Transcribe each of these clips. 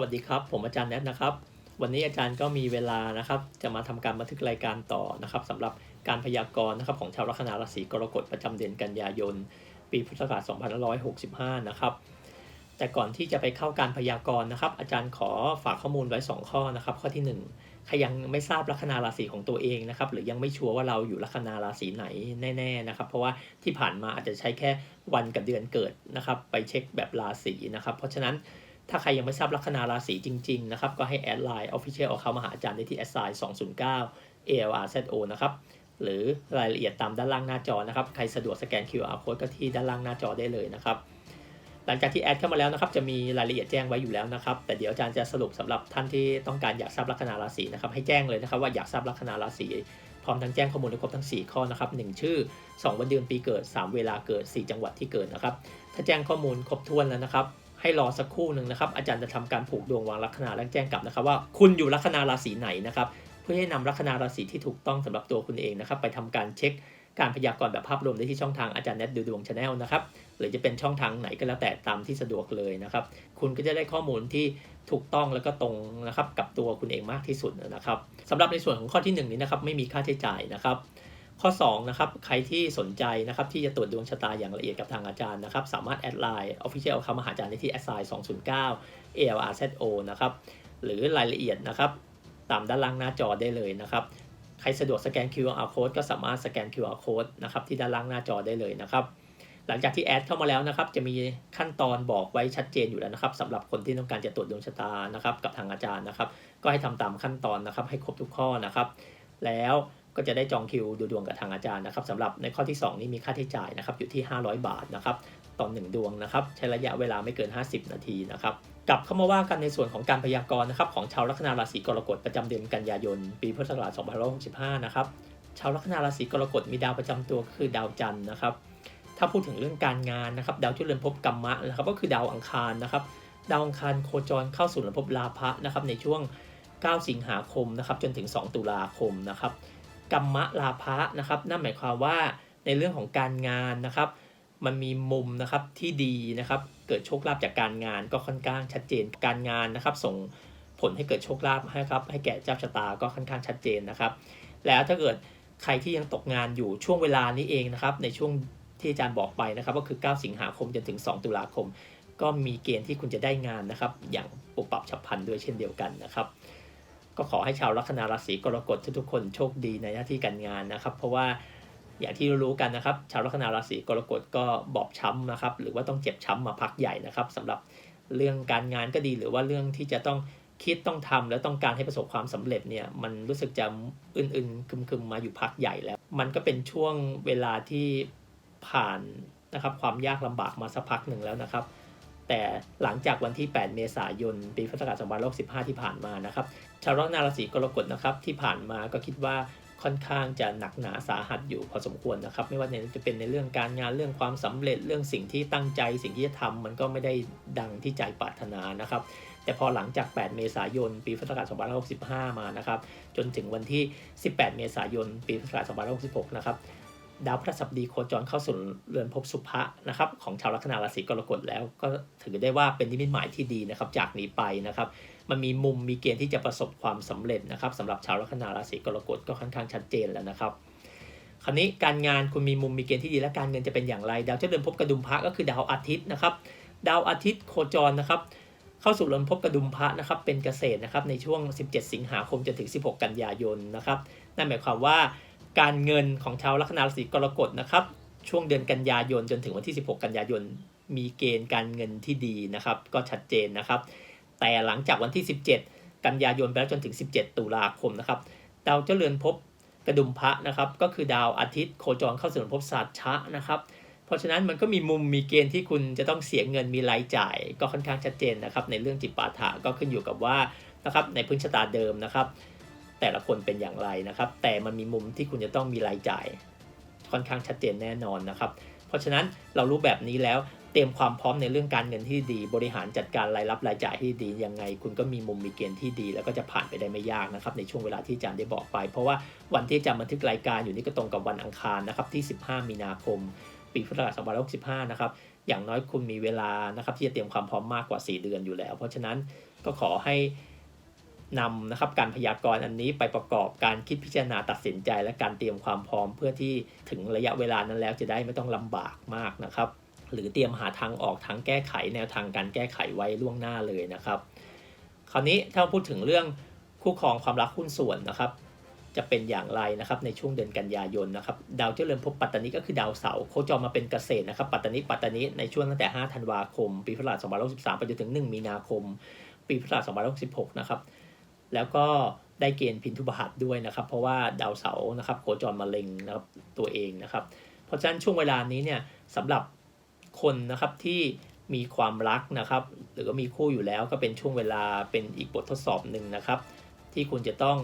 วัสดีครับ ผมอาจารย์แนทนะครับ วันนี้อาจารย์ก็มีเวลานะครับ จะมาทำการบันทึกรายการต่อนะครับสำหรับการพยากรณ์นะครับของชาวลัคนาราศีกรกฎประจำเดือนกันยายน ปีพุทธศักราช2565 นะครับ แต่ก่อนที่จะไปเข้าการพยากรณ์นะครับ อาจารย์ขอฝากข้อมูลไว้ 2 ข้อนะครับ ข้อที่ 1 ใครยังไม่ทราบลัคนาราศีของตัวเองนะครับ หรือยังไม่ชัวร์ว่าเราอยู่ลัคนาราศีไหนแน่ๆนะครับ เพราะว่าที่ผ่านมาอาจจะใช้แค่วันกับเดือนเกิดนะครับ ไปเช็คแบบราศีนะครับ เพราะฉะนั้น ถ้าใครยังไม่ทราบลัคนาราศีจริง ๆ นะครับ ก็ให้แอดไลน์ Official เอาเข้ามาหาอาจารย์ได้ที่แอดไซน์209 ALRZO นะครับ หรือรายละเอียดตามด้านล่างหน้าจอนะครับ ใครสะดวกสแกน QR code ก็ที่ด้านล่างหน้าจอได้เลยนะครับ หลังจากที่แอดเข้ามาแล้วนะครับ จะมีรายละเอียดแจ้งไว้อยู่แล้วนะครับ แต่เดี๋ยวอาจารย์จะสรุปสำหรับท่านที่ต้องการอยากทราบลัคนาราศีนะครับ ให้แจ้งเลยนะครับว่าอยากทราบลัคนาราศี พร้อมทั้งแจ้งข้อมูลให้ครบทั้ง 4 ข้อนะครับ 1 ชื่อ 2 วันเดือนปีเกิด 3 เวลาเกิด 4 จังหวัดที่เกิดนะครับ ถ้าแจ้งข้อมูลครบถ้วนแล้วนะครับ ให้รอสักครู่หนึ่งนะครับ อาจารย์จะทำการผูกดวงวางลัคนาและแจ้งกลับนะครับ ว่าคุณอยู่ลัคนาราศีไหนนะครับ เพื่อให้นำลัคนาราศีที่ถูกต้องสำหรับตัวคุณเองนะครับ ไปทำการเช็คการพยากรณ์แบบภาพรวมได้ที่ช่องทางอาจารย์แนทดูดวงชาแนลนะครับ หรือจะเป็นช่องทางไหนก็แล้วแต่ตามที่สะดวกเลยนะครับ คุณก็จะได้ข้อมูลที่ถูกต้องแล้วก็ตรงนะครับกับตัวคุณเองมากที่สุดนะครับสำหรับในส่วนของข้อที่ 1 นี้นะครับไม่มีค่าใช้จ่ายนะครับ ข้อ2นะครับใครที่สนใจนะครับที่จะตรวจดวงชะตาอย่างละเอียดกับทางอาจารย์นะครับ สามารถแอดไลน์ Official เข้ามาหาอาจารย์ได้ที่แอดไซน์209 ALRZO นะครับหรือรายละเอียดนะครับ ตามด้านล่างหน้าจอได้เลยนะครับ ใครสะดวกสแกน QR code ก็สามารถสแกน QR code นะครับที่ด้านล่างหน้าจอได้เลยนะครับ หลังจากที่แอดเข้ามาแล้วนะครับ จะมีขั้นตอนบอกไว้ชัดเจนอยู่แล้วนะครับสำหรับคนที่ต้องการจะตรวจดวงชะตานะครับ กับทางอาจารย์นะครับ ก็ให้ทำตามขั้นตอนนะครับ ให้ครบทุกข้อนะครับ แล้ว ก็จะได้จองคิวดูดวงกับทางอาจารย์นะครับสำหรับในข้อที่ 2 นี้มีค่าใช้จ่ายนะครับอยู่ที่ 500 บาทนะครับต่อ1ดวงนะครับใช้ระยะเวลาไม่เกิน 50 นาทีนะครับกลับเข้ามาว่ากันในส่วนของการพยากรณ์นะครับของชาวลัคนาราศีกรกฎประจำเดือนกันยายน ปีพุทธศักราช2565 นะครับชาวลัคนาราศีกรกฎมีดาวประจำตัวคือดาวจันทร์นะครับ ถ้าพูดถึงเรื่องการงานนะครับ ดาวที่เรือนภพกรรมะนะครับก็คือดาวอังคารนะครับ ดาวอังคารโคจรเข้าสู่เรือนภพลาภะนะครับในช่วง 9 สิงหาคมนะครับจนถึง 2 ตุลาคมนะครับ กรรมะลาภะนะครับ นั่นหมายความว่าในเรื่องของการงานนะครับ มันมีมุมนะครับที่ดีนะครับ เกิดโชคลาภจากการงานก็ค่อนข้างชัดเจนการงานนะครับ ส่งผลให้เกิดโชคลาภให้ครับให้แก่เจ้าชะตาก็ค่อนข้างชัดเจนนะครับ แล้วถ้าเกิดใครที่ยังตกงานอยู่ช่วงเวลานี้เองนะครับ ในช่วงที่อาจารย์บอกไปนะครับ ก็คือ 9 สิงหาคมจนถึง 2 ตุลาคม ก็มีเกณฑ์ที่คุณจะได้งานนะครับ อย่างปุบปับฉับพลันด้วยเช่นเดียวกันนะครับ ก็ขอให้ชาวลัคนาราศีกรกฎทุกๆคนโชคดีในหน้าที่การงานนะครับ เพราะว่าอย่างที่รู้กันนะครับ ชาวลัคนาราศีกรกฎก็บอบช้ำนะครับ หรือว่าต้องเจ็บช้ำมาพักใหญ่นะครับสำหรับเรื่องการงานก็ดีหรือว่าเรื่องที่จะต้องคิดต้องทำแล้วต้องการให้ประสบความสำเร็จเนี่ยมันรู้สึกจะอื่นๆคึมๆมาอยู่พักใหญ่แล้ว มันก็เป็นช่วงเวลาที่ผ่านนะครับความยากลำบากมาสักพักหนึ่งแล้วนะครับ แต่หลังจากวันที่ 8 เมษายน ปีพุทธศักราช2515ที่ผ่านมานะครับชาวลัคนาราศีกรกฎนะครับที่ผ่านมาก็คิดว่าค่อนข้างจะหนักหนาสาหัสอยู่พอสมควรนะครับ ไม่ว่าจะเป็นในเรื่องการงานเรื่องความสำเร็จเรื่องสิ่งที่ตั้งใจ สิ่งที่จะทำมันก็ไม่ได้ดังที่ใจปรารถนานะครับ แต่พอหลังจาก 8 เมษายน ปีพุทธศักราช2565 มานะครับ จนถึงวันที่ 18 เมษายน ปีพุทธศักราช2566 นะครับ ดาวพฤหัสดีโคจรเข้าสู่เรือนภพสุภะนะครับของชาวลัคนาราศีกรกฎแล้วก็ถือได้ว่าเป็นนิมิตหมายที่ดีนะครับ จากนี้ไปนะครับ มันมีมุมมีเกณฑ์ที่จะประสบความสำเร็จนะครับสำหรับชาวลัคนาราศีกรกฎก็ค่อนข้างชัดเจนแล้วนะครับคราวนี้การงานคุณมีมุมมีเกณฑ์ที่ดีและการเงินจะเป็นอย่างไร ดาวเจ้าเรือนภพกระดุมพระก็คือดาวอาทิตย์นะครับ ดาวอาทิตย์โคจรนะครับเข้าสู่เรือนภพกระดุมพระนะครับเป็นเกษตรนะครับในช่วง 17 สิงหาคมจนถึง 16 กันยายนนะครับนั่นหมายความว่า การเงินของชาวลัคนาราศีกรกฎนะครับ ช่วงเดือนกันยายนจนถึงวันที่ 16 กันยายน มีเกณฑ์การเงินที่ดีนะครับ ก็ชัดเจนนะครับ แต่หลังจากวันที่ 17 กันยายนไปแล้วจนถึง 17 ตุลาคมนะครับดาวเจริญภพกระดุมพระนะครับ ก็คือดาวอาทิตย์โคจรเข้าสู่ภพศาสตร์ชะนะครับ เพราะฉะนั้นมันก็มีมุมมีเกณฑ์ที่คุณจะต้องเสียเงินมีรายจ่าย ก็ค่อนข้างชัดเจนนะครับ ในเรื่องจิปาถะก็ขึ้นอยู่กับว่านะครับในพื้นชะตาเดิมนะครับ แต่ละคนเป็นอย่างไรนะครับ แต่มันมีมุมที่คุณจะต้องมีรายจ่าย ค่อนข้างชัดเจนแน่นอนนะครับ เพราะฉะนั้นเรารู้แบบนี้แล้วเตรียมความพร้อมในเรื่องการเงินที่ดี บริหารจัดการรายรับรายจ่ายที่ดียังไง คุณก็มีมุมมีเกณฑ์ที่ดี แล้วก็จะผ่านไปได้ไม่ยากนะครับ ในช่วงเวลาที่อาจารย์ได้บอกไป เพราะว่าวันที่อาจารย์บันทึกรายการอยู่นี่ก็ตรงกับวันอังคารนะครับที่ 15 มีนาคม ปีพุทธศักราช2565นะครับอย่างน้อยคุณมีเวลานะครับที่จะเตรียมความพร้อมมากกว่า 4 เดือนอยู่แล้ว เพราะฉะนั้นก็ขอให้ นำนะครับการพยากรณ์อันนี้ไปประกอบการคิดพิจารณาตัดสินใจ และการเตรียมความพร้อมเพื่อที่ถึงระยะเวลานั้นแล้วจะได้ไม่ต้องลำบากมากนะครับ หรือเตรียมหาทางออกทางแก้ไขแนวทางการแก้ไขไว้ล่วงหน้าเลยนะครับ คราวนี้ถ้าพูดถึงเรื่องคู่ครองความรักหุ้นส่วนนะครับ จะเป็นอย่างไรนะครับในช่วงเดือนกันยายนนะครับดาวเจริญภพปัตตานีก็คือดาวเสาร์โคจรมาเป็นเกษตรนะครับปัตตานีปัตตานีในช่วงตั้งแต่ 5 ธันวาคม ปีพุทธศักราช2563ไปจนถึง 1 มีนาคม ปีพุทธศักราช2566 นะครับ แล้วก็ได้เกณฑ์พินทุบหัตด้วยนะครับ เพราะว่าดาวเสาร์นะครับโคจรมาเล็งนะครับตัวเองนะครับ เพราะฉะนั้นช่วงเวลานี้เนี่ยสำหรับคนนะครับที่มีความรักนะครับ หรือว่ามีคู่อยู่แล้วก็เป็นช่วงเวลาเป็นอีกบททดสอบหนึ่งนะครับ ที่คุณจะต้อง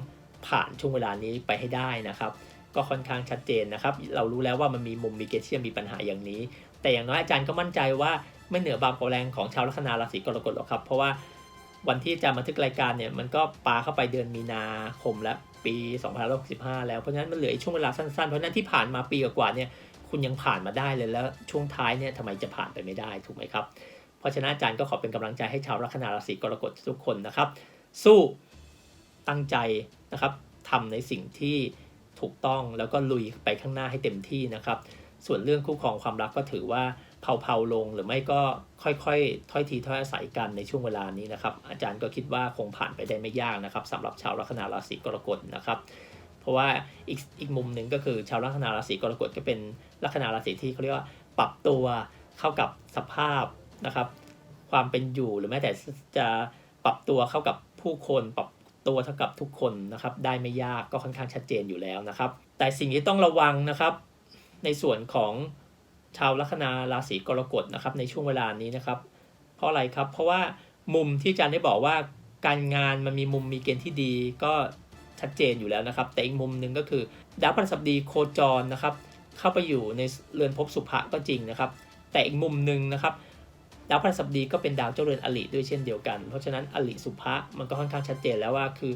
ผ่านช่วงเวลานี้ไปให้ได้นะครับ ก็ค่อนข้างชัดเจนนะครับ เรารู้แล้วว่ามันมีมุมมีเกณฑ์ที่มีปัญหาอย่างนี้ แต่อย่างน้อยอาจารย์ก็มั่นใจว่าไม่เหนือบางกว่าแรงของชาวลัคนาราศีกรกฎหรอกครับ เพราะว่า วันที่จะบันทึกรายการเนี่ยมันก็ปาเข้าไปเดือนมีนาคมแล้วปี2565 แล้วเพราะฉะนั้นมันเหลือช่วงเวลาสั้นๆ เพราะฉะนั้นที่ผ่านมาปีกว่าๆเนี่ยคุณยังผ่านมาได้เลยแล้วช่วงท้ายเนี่ยทำไมจะผ่านไปไม่ได้ถูกไหมครับ เพราะฉะนั้นอาจารย์ก็ขอเป็นกำลังใจให้ชาวลัคนาราศีกรกฎทุกคนนะครับ สู้ตั้งใจนะครับทำในสิ่งที่ถูกต้องแล้วก็ลุยไปข้างหน้าให้เต็มที่นะครับ ส่วนเรื่องคู่ครองความรักก็ถือว่า เผาๆลงหรือไม่ก็ค่อยๆถ้อยทีถ้อยอาศัยกันในช่วงเวลานี้นะครับ อาจารย์ก็คิดว่าคงผ่านไปได้ไม่ยากนะครับสำหรับชาวลัคนาราศีกรกฎนะครับ เพราะว่าอีกอีกมุมหนึ่งก็คือชาวลัคนาราศีกรกฎก็เป็นลัคนาราศีที่เขาเรียกว่าปรับตัวเข้ากับสภาพนะครับ ความเป็นอยู่หรือแม้แต่จะปรับตัวเข้ากับผู้คนปรับตัวเท่ากับทุกคนนะครับได้ไม่ยากก็ค่อนข้างชัดเจนอยู่แล้วนะครับ แต่สิ่งที่ต้องระวังนะครับ ในส่วนของ ชาวลัคนาราศีกรกฎนะครับในช่วงเวลานี้นะครับ เพราะอะไรครับ เพราะว่ามุมที่อาจารย์ได้บอกว่าการงานมันมีมุมมีเกณฑ์ที่ดีก็ชัดเจนอยู่แล้วนะครับ แต่อีกมุมหนึ่งก็คือดาวพฤหัสบดีโคจรนะครับ เข้าไปอยู่ในเรือนภพสุภะก็จริงนะครับ แต่อีกมุมหนึ่งนะครับดาวพฤหัสบดีก็เป็นดาวเจ้าเรือนอลิด้วยเช่นเดียวกัน เพราะฉะนั้นอลิสุภะมันก็ค่อนข้างชัดเจนแล้วว่าคือ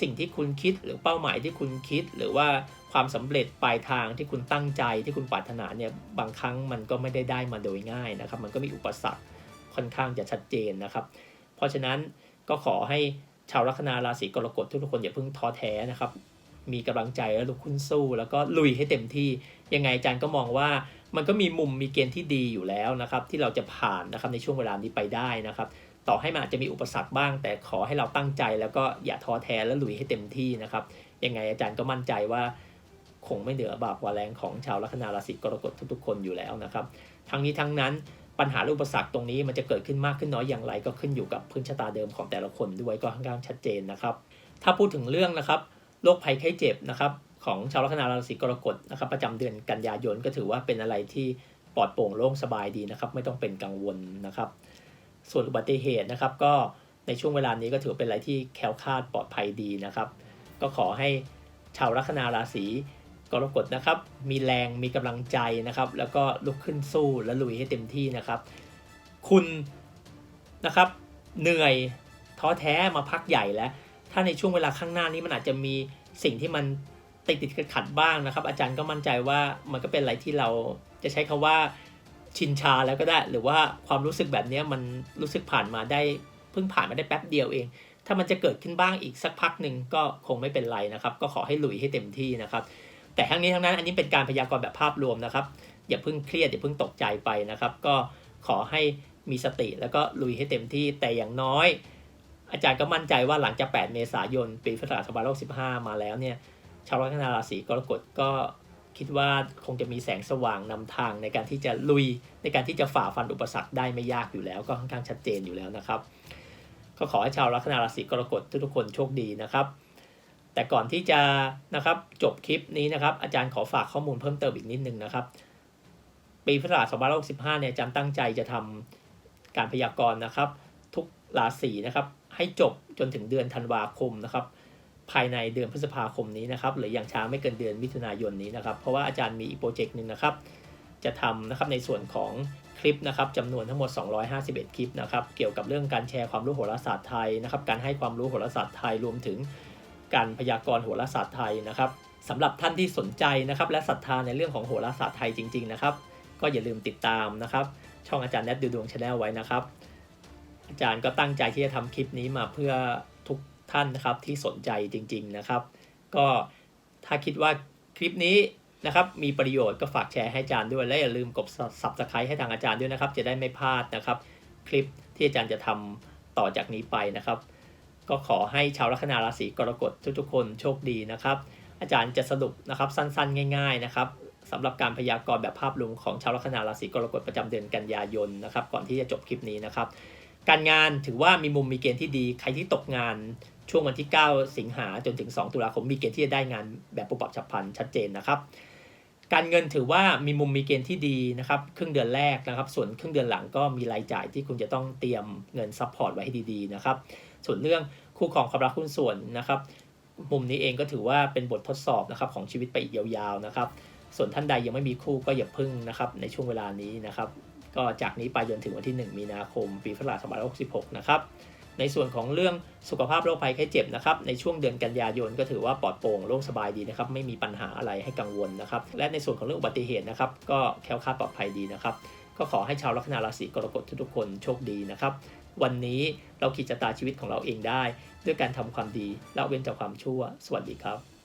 สิ่งที่คุณคิดหรือเป้าหมายที่คุณคิด หรือว่าความสำเร็จปลายทางที่คุณตั้งใจที่คุณปรารถนาเนี่ยบางครั้งมันก็ไม่ได้ได้มาโดยง่ายนะครับ มันก็มีอุปสรรคค่อนข้างจะชัดเจนนะครับ เพราะฉะนั้นก็ขอให้ชาวลัคนาราศีกรกฎทุกคนอย่าเพิ่งท้อแท้นะครับ มีกำลังใจแล้วลุกขึ้นสู้ แล้วก็ลุยให้เต็มที่ยังไงอาจารย์ก็มองว่ามันก็มีมุมมีเกณฑ์ที่ดีอยู่แล้วนะครับ ที่เราจะผ่านนะครับในช่วงเวลานี้ไปได้นะครับ ต่อให้มันอาจจะมีอุปสรรคบ้าง แต่ขอให้เราตั้งใจแล้วก็อย่าท้อแท้และลุยให้เต็มที่นะครับ ยังไงอาจารย์ก็มั่นใจว่า คงไม่เหนือบากกว่าแรงของชาวลัคนาราศีกรกฎทุกๆคนอยู่แล้วนะครับ ทั้งนี้ทั้งนั้นปัญหาและอุปสรรคตรงนี้มันจะเกิดขึ้นมากขึ้นน้อยอย่างไร ก็ขึ้นอยู่กับพื้นชะตาเดิมของแต่ละคนด้วยก็ค่อนข้างชัดเจนนะครับ ถ้าพูดถึงเรื่องนะครับโรคภัยไข้เจ็บนะครับของชาวลัคนาราศีกรกฎนะครับประจำเดือนกันยายนก็ถือว่าเป็นอะไรที่ปลอดโปร่งโล่งสบายดีนะครับ ไม่ต้องเป็นกังวลนะครับ ส่วนอุบัติเหตุนะครับ ก็ในช่วงเวลานี้ก็ถือเป็นอะไรที่แคล้วคลาดปลอดภัยดีนะครับ ก็ขอให้ชาวลัคนาราศีกรกฎนะครับ มีแรงมีกำลังใจนะครับ แล้วก็ลุกขึ้นสู้และลุยให้เต็มที่นะครับ คุณนะครับเหนื่อยท้อแท้มาพักใหญ่แล้ว ถ้าในช่วงเวลาข้างหน้านี้มันอาจจะมีสิ่งที่มันติดติดขัดขัดบ้างนะครับ อาจารย์ก็มั่นใจว่ามันก็เป็นอะไรที่เราจะใช้คาว่า ชินชาแล้วก็ได้ หรือว่าความรู้สึกแบบนี้มันรู้สึกผ่านมาได้เพิ่งผ่านมาได้แป๊บเดียวเอง ถ้ามันจะเกิดขึ้นบ้างอีกสักพักหนึ่งก็คงไม่เป็นไรนะครับ ก็ขอให้ลุยให้เต็มที่นะครับ แต่ทั้งนี้ทั้งนั้นอันนี้เป็นการพยากรณ์แบบภาพรวมนะครับ อย่าเพิ่งเครียดอย่าเพิ่งตกใจไปนะครับ ก็ขอให้มีสติแล้วก็ลุยให้เต็มที่แต่อย่างน้อย อาจารย์ก็มั่นใจว่าหลังจาก 8 เมษายน ปีพุทธศักราช2565มาแล้วเนี่ยชาวลัคนาราศีกรกฎก็ คิดว่าคงจะมีแสงสว่างนำทางในการที่จะลุยในการที่จะฝ่าฟันอุปสรรคได้ไม่ยากอยู่แล้ว ก็ค่อนข้างชัดเจนอยู่แล้วนะครับ ก็ขอให้ชาวลัคนาราศีกรกฎทุกๆคนโชคดีนะครับ แต่ก่อนที่จะนะครับจบคลิปนี้นะครับ อาจารย์ขอฝากข้อมูลเพิ่มเติมอีกนิดนึงนะครับ ปีพุทธศักราช2565เนี่ยอาจารย์ตั้งใจจะทำการพยากรณ์นะครับ ทุกราศีนะครับ ให้จบจนถึงเดือนธันวาคมนะครับ ภายในเดือนพฤษภาคมนี้นะครับหรืออย่างช้าไม่เกินเดือนมิถุนายนนี้นะครับ เพราะว่าอาจารย์มีอีกโปรเจกต์หนึ่งนะครับ จะทำนะครับในส่วนของคลิปนะครับจำนวนทั้งหมด 251 คลิปนะครับ เกี่ยวกับเรื่องการแชร์ความรู้โหราศาสตร์ไทยนะครับ การให้ความรู้โหราศาสตร์ไทยรวมถึงการพยากรณ์โหราศาสตร์ไทยนะครับสำหรับท่านที่สนใจนะครับ และศรัทธาในเรื่องของโหราศาสตร์ไทยจริง ๆ นะครับ ก็อย่าลืมติดตามนะครับ ช่องอาจารย์แนทดูดวงชาแนลไว้นะครับ อาจารย์ก็ตั้งใจที่จะทำคลิปนี้มาเพื่อทุก ท่านนะครับที่สนใจจริง ๆนะครับ ก็ถ้าคิดว่าคลิปนี้นะครับมีประโยชน์ก็ฝากแชร์ให้อาจารย์ด้วย และอย่าลืมกด subscribe ให้ทางอาจารย์ด้วยนะครับ จะได้ไม่พลาดนะครับ คลิปที่อาจารย์จะทำต่อจากนี้ไปนะครับ ก็ขอให้ชาวลัคนาราศีกรกฎทุกๆคนโชคดีนะครับ อาจารย์จะสรุปนะครับสั้นๆ ง่าย ๆนะครับสำหรับการพยากรณ์แบบภาพรวมของชาวลัคนาราศีกรกฎประจำเดือนกันยายนนะครับ ก่อนที่จะจบคลิปนี้นะครับ การงานถือว่ามีมุมมีเกณฑ์ที่ดีใครที่ตกงาน ช่วงวันที่ 9 สิงหาจนถึง 2 ตุลาคมมีเกณฑ์ที่จะได้งานแบบปุบปับฉับพลันชัดเจนนะครับ การเงินถือว่ามีมุมมีเกณฑ์ที่ดีนะครับครึ่งเดือนแรกนะครับ ส่วนครึ่งเดือนหลังก็มีรายจ่ายที่คุณจะต้องเตรียมเงินซัพพอร์ตไว้ให้ดีๆนะครับ ส่วนเรื่องคู่ครองความรักหุ้นส่วนนะครับมุมนี้เองก็ถือว่าเป็นบททดสอบนะครับของชีวิตไปอีกยาวๆนะครับ ส่วนท่านใดยังไม่มีคู่ก็อย่าพึ่งนะครับในช่วงเวลานี้นะครับ ก็จากนี้ไปจนถึงวันที่ 1 มีนาคม ปีพุทธศักราช2566 นะครับ ในส่วนของเรื่องสุขภาพโรคภัยไข้เจ็บนะครับในช่วงเดือนกันยายนก็ถือว่าปลอดโปร่งโล่งสบายดีนะครับไม่มีปัญหาอะไรให้กังวลนะครับและในส่วนของเรื่องอุบัติเหตุนะครับก็แคล้วคลาดปลอดภัยดีนะครับก็ขอให้ชาวลัคนาราศีกรกฎทุกๆคนโชคดีนะครับวันนี้เราขีดชะตาชีวิตของเราเองได้ ด้วยการทำความดีละเว้นจากความชั่ว สวัสดีครับ